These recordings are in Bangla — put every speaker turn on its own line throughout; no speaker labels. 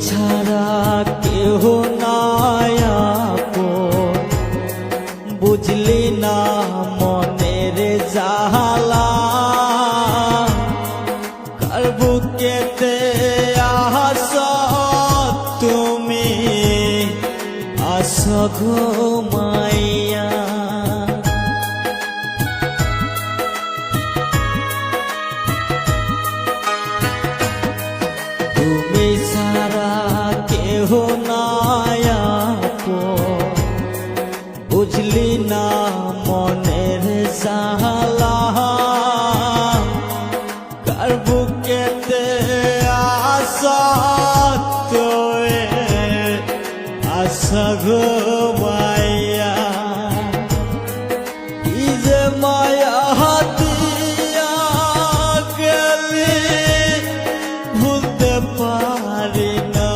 ছাড়া কেহ নায়াপন বুঝলি না মনের জাহালা কার বুকেতে আহাস তুমি? আসো মা আসাত আশা ঘুমাইয়া ইজে মায়া হাতিয়া গেলি ভুলতে পারি না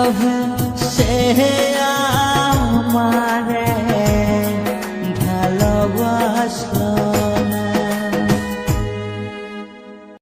love.